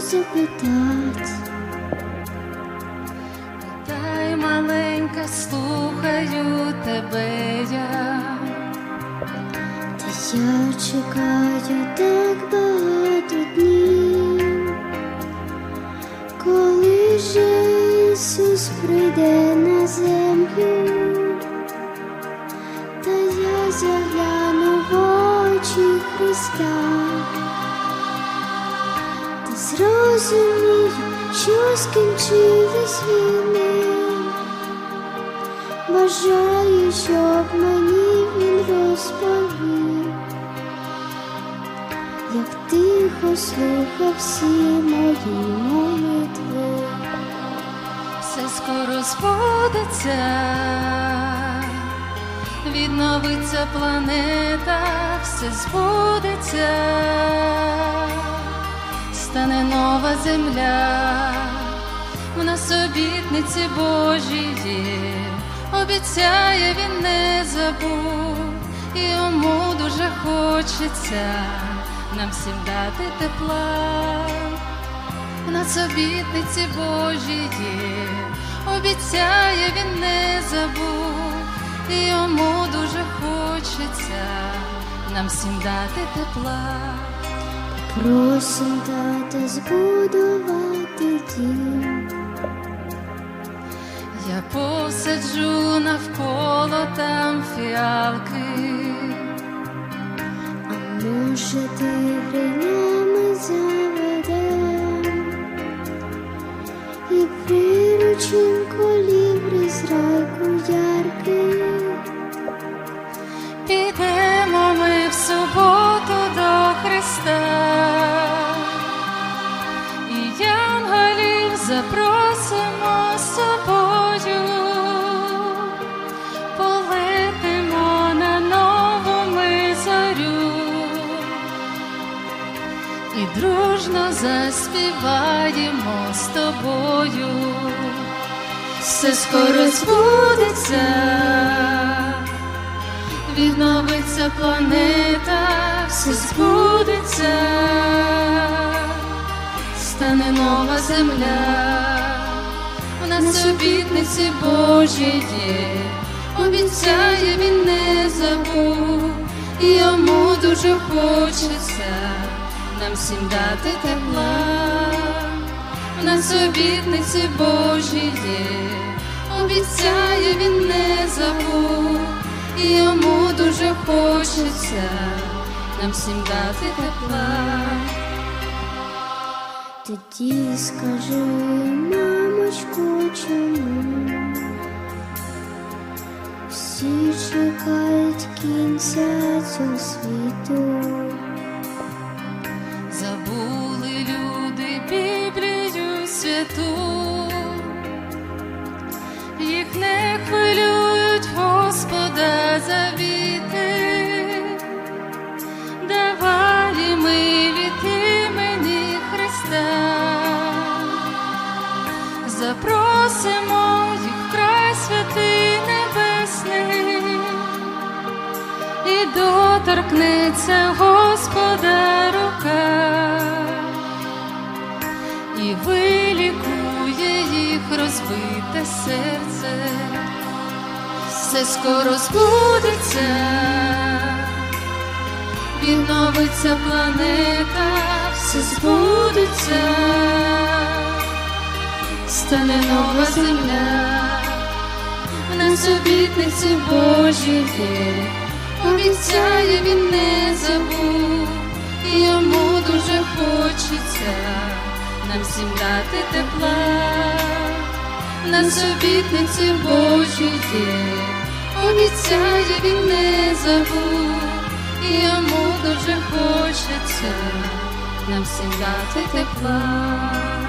запитать. Дай маленька, слухаю тебе я. Та я чекаю так багато днів, коли же Ісус прийде на землю, та я загляну в очі Христа, та зрозумію, що скінчились війни. Бажаю, щоб мені він розповів, як тихо слухав всі мої молитви. все скоро збудеться, відновиться планета, все збудеться, нова земля, в нас обітниці Божі обіцяє він не забув, і йому дуже хочеться нам всім дати тепла. В нас обітниці Божі обіцяє він не забув, і йому дуже хочеться нам всім дати тепла. Просим тата збудувати дім, Я посаджу навколо там фіалки, а може ти гринями і дружно заспіваємо з тобою. Все скоро збудеться відновиться планета, все збудеться, стане нова земля, в нас обітниці Божі обіцяє він не забув, йому дуже хочеться нам всім дати тепла, в нас обітниці Божі обіцяє він не забув і йому дуже хочеться нам всім дати тепла. Тоді скажи, мамочко, чому всі чекають кінця цього світу. Святу, їх не хвилюють Господа завіти, давалі ми від імені Христа, запросимо їх в край святий небесний. І доторкнеться Господа рука, і вилікує їх розбите серце, все скоро збудеться, відновиться планета, все збудеться, стане нова земля в нас обітниці Божі є, обіцяє він не забув, йому дуже хочеться нам всім дати тепла, на обітниці Божі є, обіцяє він не забув, і йому дуже хочеться нам всім дати тепла.